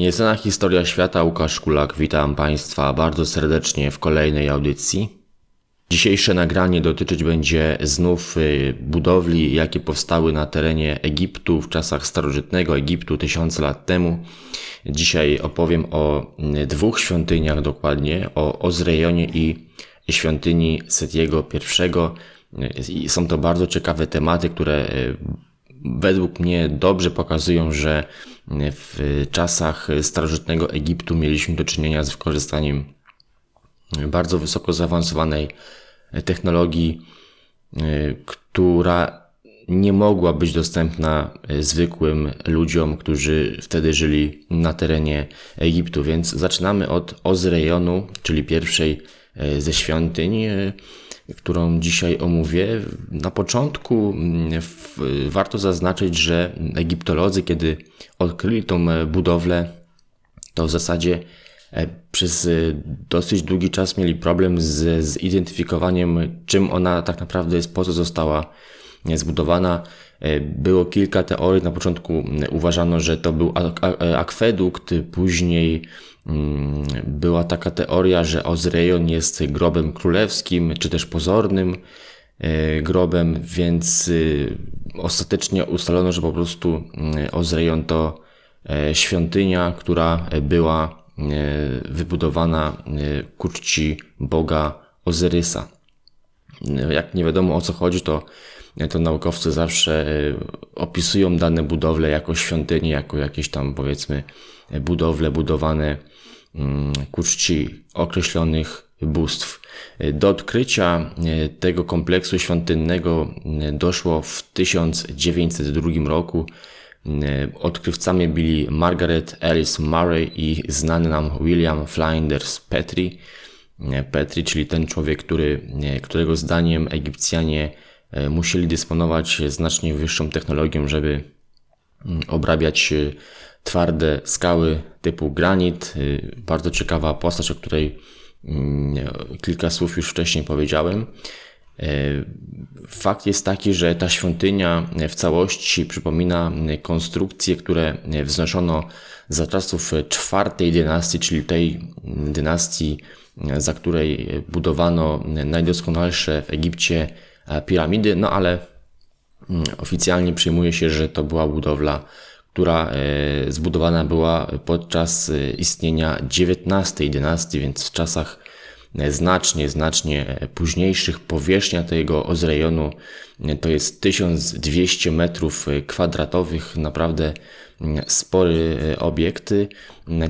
Nieznana historia świata, Łukasz Kulak, witam Państwa bardzo serdecznie w kolejnej audycji. Dzisiejsze nagranie dotyczyć będzie znów y, budowli, jakie powstały na terenie Egiptu w czasach starożytnego Egiptu tysiące lat temu. Dzisiaj opowiem o y, dwóch świątyniach dokładnie, o Ozrejonie i świątyni Setiego I. Y, są to bardzo ciekawe tematy, które według mnie dobrze pokazują, że w czasach starożytnego Egiptu mieliśmy do czynienia z wykorzystaniem bardzo wysoko zaawansowanej technologii, która nie mogła być dostępna zwykłym ludziom, którzy wtedy żyli na terenie Egiptu. Więc zaczynamy od Ozrejonu, czyli pierwszej ze świątyń, którą dzisiaj omówię. Na początku mm, warto zaznaczyć, że egiptolodzy, kiedy odkryli tą e, budowlę, to w zasadzie e, przez e, dosyć długi czas mieli problem z zidentyfikowaniem, czym ona tak naprawdę jest, po co została zbudowana. Było kilka teorii. Na początku uważano, że to był akwedukt, później Mm, była taka teoria, że Ozrejon jest grobem królewskim, czy też pozornym e, grobem, więc y, ostatecznie ustalono, że po prostu mm, Ozrejon to e, świątynia, która była e, wybudowana ku czci boga Ozyrysa. Jak nie wiadomo o co chodzi, to, to naukowcy zawsze opisują dane budowle jako świątynie, jako jakieś tam powiedzmy budowle budowane mm, ku czci określonych bóstw. Do odkrycia e, tego kompleksu świątynnego e, doszło w 1902 roku. E, odkrywcami byli Margaret Ellis Murray i znany nam William Flinders Petrie. Petrie, czyli ten człowiek, który, którego zdaniem Egipcjanie musieli dysponować znacznie wyższą technologią, żeby mm, obrabiać twarde skały typu granit. Y, bardzo ciekawa postać, o której mm, kilka słów już wcześniej powiedziałem. Y, fakt jest taki, że ta świątynia w całości przypomina konstrukcje, które wznoszono za czasów czwartej dynastii, czyli tej dynastii, za której budowano najdoskonalsze w Egipcie piramidy, no ale mm, oficjalnie przyjmuje się, że to była budowla która e, zbudowana była podczas e, istnienia XIX dynastii, więc w czasach e, znacznie, znacznie późniejszych. Powierzchnia tego ozrejonu to jest 1200 metrów kwadratowych, naprawdę spory obiekt.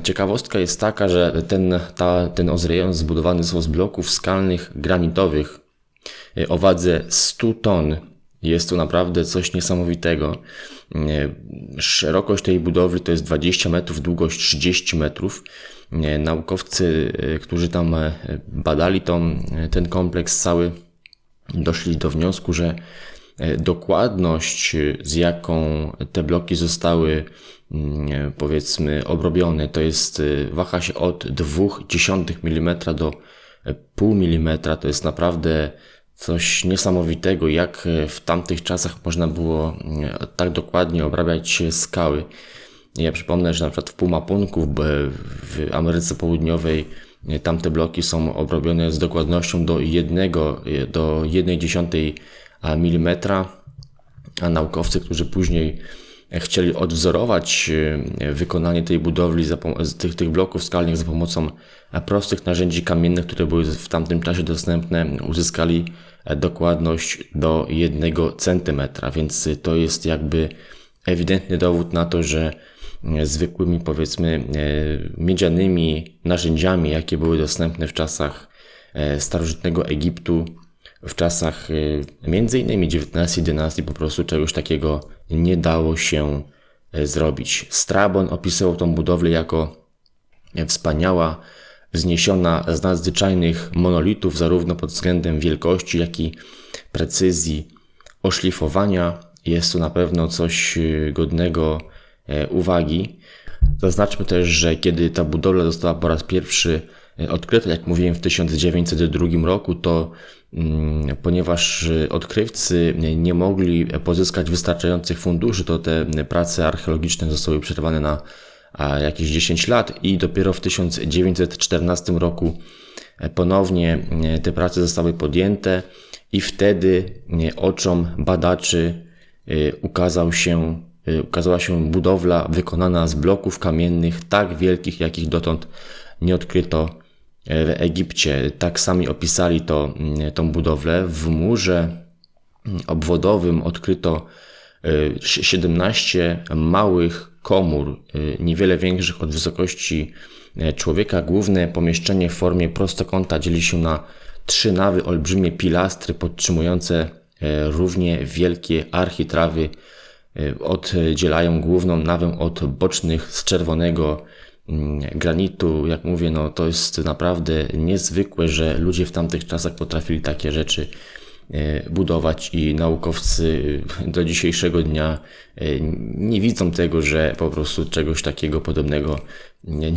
Ciekawostka jest taka, że ten, ta, ten ozrejon zbudowany jest z bloków skalnych granitowych o wadze 100 ton. Jest to naprawdę coś niesamowitego. Szerokość tej budowli to jest 20 metrów, długość 30 metrów. Naukowcy, e, którzy tam e, badali tą, e, ten kompleks cały, doszli do wniosku, że dokładność, z jaką te bloki zostały mm, powiedzmy obrobione, to jest waha się od 0,2 mm do 0,5 mm. To jest naprawdę coś niesamowitego, jak e, w tamtych czasach można było e, tak dokładnie obrabiać skały. Ja przypomnę, że na przykład w Pumapunku w Ameryce Południowej e, tamte bloki są obrobione z dokładnością do jednego, do jednej dziesiątej milimetra, a naukowcy, którzy później chcieli odwzorować wykonanie tej budowli, tych, tych bloków skalnych za pomocą prostych narzędzi kamiennych, które były w tamtym czasie dostępne, uzyskali dokładność do 1 cm, więc to jest jakby ewidentny dowód na to, że zwykłymi powiedzmy e, miedzianymi narzędziami, jakie były dostępne w czasach e, starożytnego Egiptu, w czasach e, między innymi XIX dynastii po prostu czegoś takiego nie dało się zrobić. Strabon opisywał tą budowlę jako wspaniała wzniesiona z nadzwyczajnych monolitów, zarówno pod względem wielkości, jak i precyzji oszlifowania. Jest to na pewno coś y, godnego e, uwagi. Zaznaczmy też, że kiedy ta budowla została po raz pierwszy e, odkryta, jak mówiłem, w 1902 roku, to ponieważ y, odkrywcy nie mogli pozyskać wystarczających funduszy, to te prace archeologiczne zostały przerwane na jakieś 10 lat i dopiero w 1914 roku ponownie te prace zostały podjęte i wtedy oczom badaczy ukazał się, ukazała się budowla wykonana z bloków kamiennych tak wielkich, jakich dotąd nie odkryto w Egipcie. Tak sami opisali to, tą budowlę. W murze obwodowym odkryto 17 małych komór, niewiele większych od wysokości człowieka. Główne pomieszczenie w formie prostokąta dzieli się na trzy nawy, olbrzymie pilastry podtrzymujące równie wielkie architrawy oddzielają główną nawę od bocznych z czerwonego granitu. Jak mówię, no to jest naprawdę niezwykłe, że ludzie w tamtych czasach potrafili takie rzeczy budować i naukowcy do dzisiejszego dnia nie widzą tego, że po prostu czegoś takiego podobnego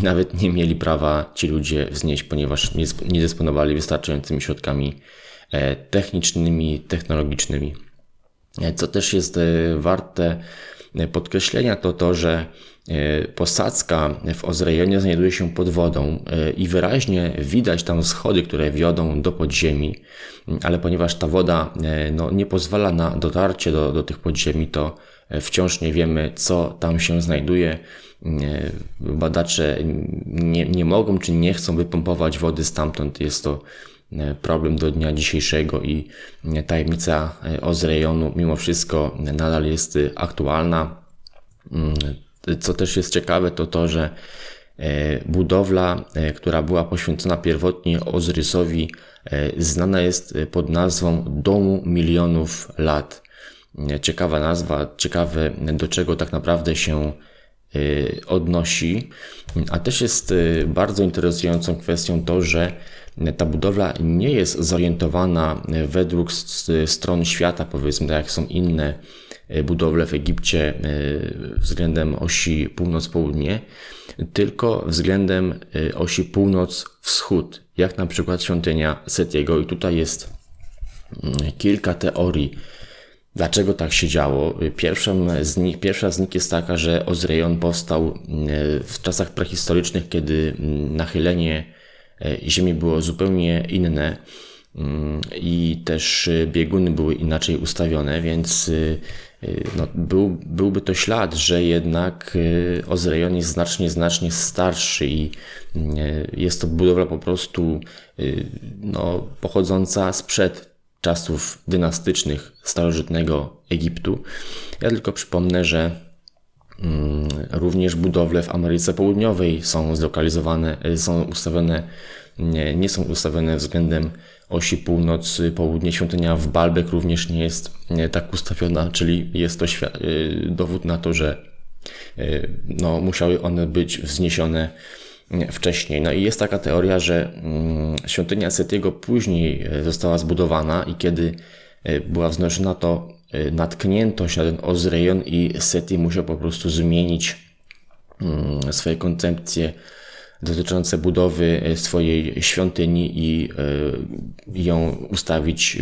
nawet nie mieli prawa ci ludzie wznieść, ponieważ nie dysponowali wystarczającymi środkami technicznymi, technologicznymi. Co też jest warte podkreślenia, to to, że posadzka w Ozrejonie znajduje się pod wodą i wyraźnie widać tam schody, które wiodą do podziemi, ale ponieważ ta woda no, nie pozwala na dotarcie do, do tych podziemi, to wciąż nie wiemy, co tam się znajduje. Badacze nie, nie mogą czy nie chcą wypompować wody stamtąd. Jest to problem do dnia dzisiejszego i tajemnica Ozrejonu mimo wszystko nadal jest aktualna. Co też jest ciekawe, to to, że budowla, która była poświęcona pierwotnie Ozrysowi, znana jest pod nazwą Domu Milionów Lat. Ciekawa nazwa, ciekawe do czego tak naprawdę się odnosi, a też jest bardzo interesującą kwestią to, że ta budowla nie jest zorientowana według stron świata, powiedzmy, tak jak są inne budowle w Egipcie względem osi północ-południe, tylko względem osi północ-wschód, jak na przykład świątynia Setiego. I tutaj jest kilka teorii, dlaczego tak się działo. Z nich, pierwsza z nich jest taka, że Ozrejon powstał w czasach prehistorycznych, kiedy nachylenie Ziemi było zupełnie inne i też bieguny były inaczej ustawione, więc no, był, byłby to ślad, że jednak Ozrejon jest znacznie, znacznie starszy i jest to budowla po prostu no, pochodząca sprzed czasów dynastycznych starożytnego Egiptu. Ja tylko przypomnę, że również budowle w Ameryce Południowej są zlokalizowane, są ustawione, nie, nie są ustawione względem osi północ-południe. Świątynia w Baalbek również nie jest tak ustawiona, czyli jest to dowód na to, że no, musiały one być wzniesione wcześniej. No i jest taka teoria, że świątynia Setiego później została zbudowana i kiedy była wznoszona, to natknięto się na ten Ozrejon i Seti musiał po prostu zmienić swoje koncepcje dotyczące budowy swojej świątyni i ją ustawić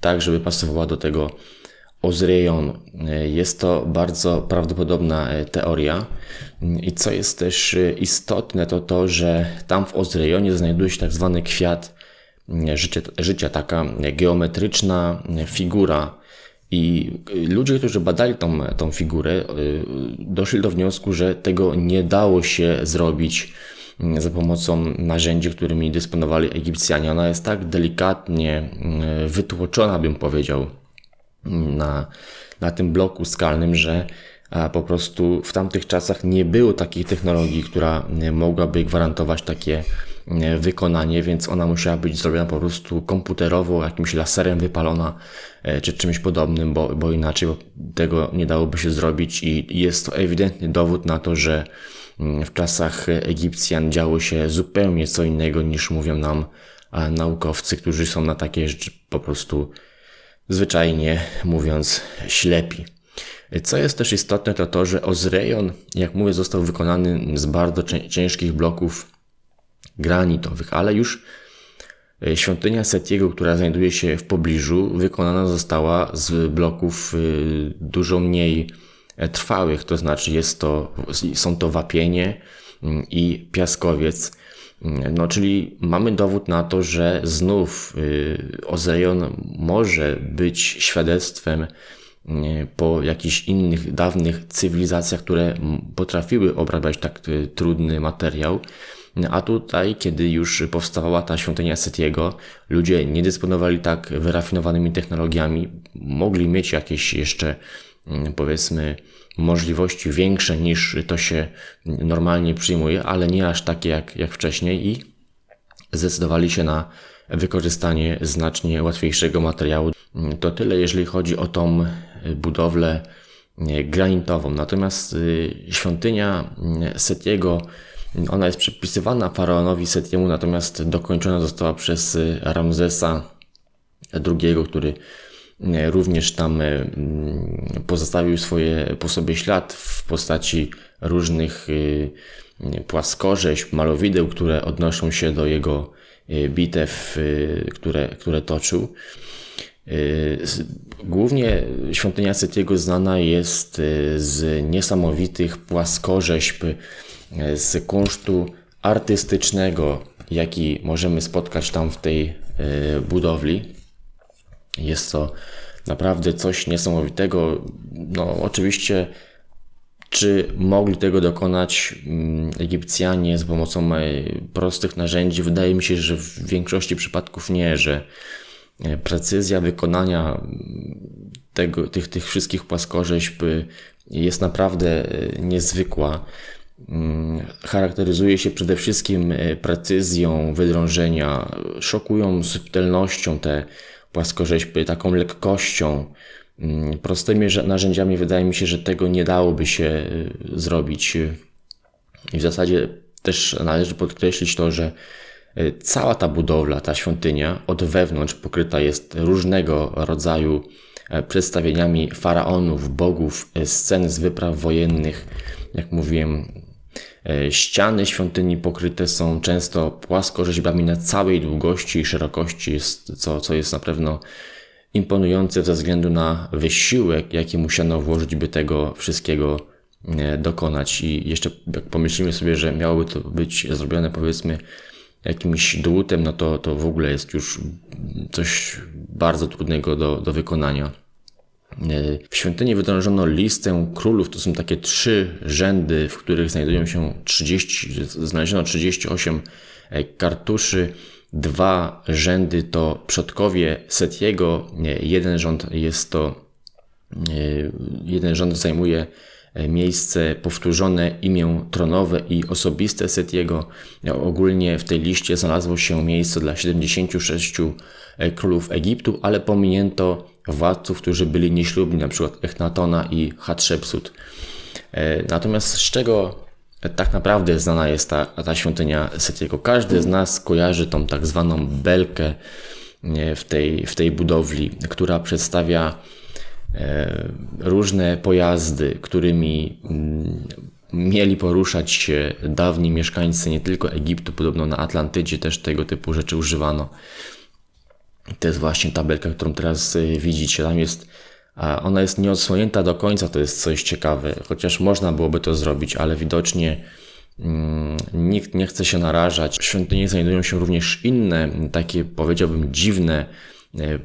tak, żeby pasowała do tego Ozrejonu. Jest to bardzo prawdopodobna teoria. I co jest też istotne, to to, że tam w Ozrejonie znajduje się tak zwany kwiat życia, życia taka geometryczna figura. I ludzie, którzy badali tą, tą figurę, doszli do wniosku, że tego nie dało się zrobić za pomocą narzędzi, którymi dysponowali Egipcjanie. Ona jest tak delikatnie wytłoczona, bym powiedział, na, na tym bloku skalnym, że po prostu w tamtych czasach nie było takiej technologii, która mogłaby gwarantować takie wykonanie, więc ona musiała być zrobiona po prostu komputerowo, jakimś laserem wypalona, czy czymś podobnym, bo, bo inaczej tego nie dałoby się zrobić i jest to ewidentny dowód na to, że w czasach Egipcjan działo się zupełnie co innego niż mówią nam naukowcy, którzy są na takie rzeczy po prostu zwyczajnie mówiąc ślepi. Co jest też istotne, to to, że Ozrejon, jak mówię, został wykonany z bardzo ciężkich bloków granitowych, ale już świątynia Setiego, która znajduje się w pobliżu, wykonana została z bloków dużo mniej e, trwałych, to znaczy jest to, są to wapienie mm, i piaskowiec. Mm, no, czyli mamy dowód na to, że znów Ozejon może być świadectwem po jakichś innych, dawnych cywilizacjach, które potrafiły obrabiać tak trudny materiał. A tutaj, kiedy już powstawała ta świątynia Setiego, ludzie nie dysponowali tak wyrafinowanymi technologiami, mogli mieć jakieś jeszcze, mm, powiedzmy, możliwości większe niż to się normalnie przyjmuje, ale nie aż takie jak, jak wcześniej i zdecydowali się na wykorzystanie znacznie łatwiejszego materiału. To tyle, jeżeli chodzi o tą budowlę granitową. Natomiast y, świątynia Setiego, ona jest przypisywana faraonowi Setiemu, natomiast dokończona została przez Ramzesa II, który również tam pozostawił swoje po sobie ślad w postaci różnych y, płaskorzeźb, malowideł, które odnoszą się do jego y, bitew, które, które toczył. Y, głównie świątynia Setiego znana jest y, z niesamowitych płaskorzeźb, y, z kunsztu artystycznego, jaki możemy spotkać tam w tej budowli. Jest to naprawdę coś niesamowitego. No, oczywiście, czy mogli tego dokonać mm, Egipcjanie z pomocą prostych narzędzi? Wydaje mi się, że w większości przypadków nie, że E, precyzja wykonania tego, tych, tych wszystkich płaskorzeźb jest naprawdę e, niezwykła. Mm, charakteryzuje się przede wszystkim e, precyzją wydrążenia, szokują subtelnością te płaskorzeźby, taką lekkością. Mm, prostymi narzędziami wydaje mi się, że tego nie dałoby się zrobić. I w zasadzie też należy podkreślić to, że E, cała ta budowla, ta świątynia od wewnątrz pokryta jest różnego rodzaju e, przedstawieniami faraonów, bogów, e, scen z wypraw wojennych. Jak mówiłem, ściany świątyni pokryte są często płaskorzeźbami na całej długości i szerokości, co, co jest na pewno imponujące ze względu na wysiłek, jaki musiano włożyć, by tego wszystkiego dokonać. I jeszcze jak pomyślimy sobie, że miałoby to być zrobione powiedzmy jakimś dłutem, no to, to w ogóle jest już coś bardzo trudnego do, do wykonania. E, w świątyni wydrążono listę królów. To są takie trzy rzędy, w których znajdują się 30, znaleziono 38 e, kartuszy. Dwa rzędy to przodkowie Setiego. Jeden rząd jest to, e, jeden rząd zajmuje E, miejsce powtórzone imię tronowe i osobiste Setiego. Ogólnie w tej liście znalazło się miejsce dla 76 e, królów Egiptu, ale pominięto władców, którzy byli nieślubni, np. Echnatona i Hatshepsut. E, natomiast z czego tak naprawdę znana jest ta, ta świątynia Setiego? Każdy z nas kojarzy tą tak zwaną belkę w tej, w tej budowli, która przedstawia E, różne pojazdy, którymi mm, mieli poruszać się dawni mieszkańcy nie tylko Egiptu, podobno na Atlantydzie też tego typu rzeczy używano. To jest właśnie tabelka, którą teraz e, widzicie. Tam jest, ona jest nieodsłonięta do końca, to jest coś ciekawe, chociaż można byłoby to zrobić, ale widocznie mm, nikt nie chce się narażać. W świątyni znajdują się również inne, takie powiedziałbym dziwne E,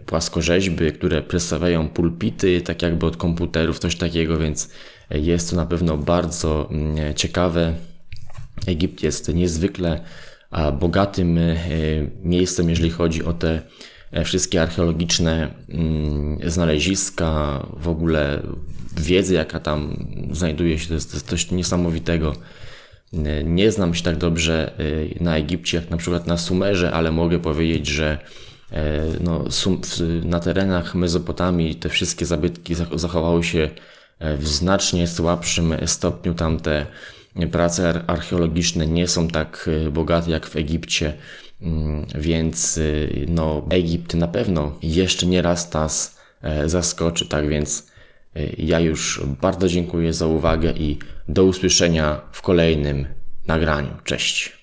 płaskorzeźby, które przedstawiają pulpity, tak jakby od komputerów, coś takiego, więc jest to na pewno bardzo mm, ciekawe. Egipt jest niezwykle bogatym e, miejscem, jeżeli chodzi o te e, wszystkie archeologiczne mm, znaleziska, w ogóle wiedzy, jaka tam znajduje się, to jest coś niesamowitego. Nie znam się tak dobrze na Egipcie, jak na przykład na Sumerze, ale mogę powiedzieć, że E, no, na terenach Mezopotamii te wszystkie zabytki zachowały się e, w znacznie słabszym stopniu. Tamte prace archeologiczne nie są tak e, bogate jak w Egipcie, mm, więc no, Egipt na pewno jeszcze nie raz nas zaskoczy. Tak więc ja już bardzo dziękuję za uwagę i do usłyszenia w kolejnym nagraniu. Cześć.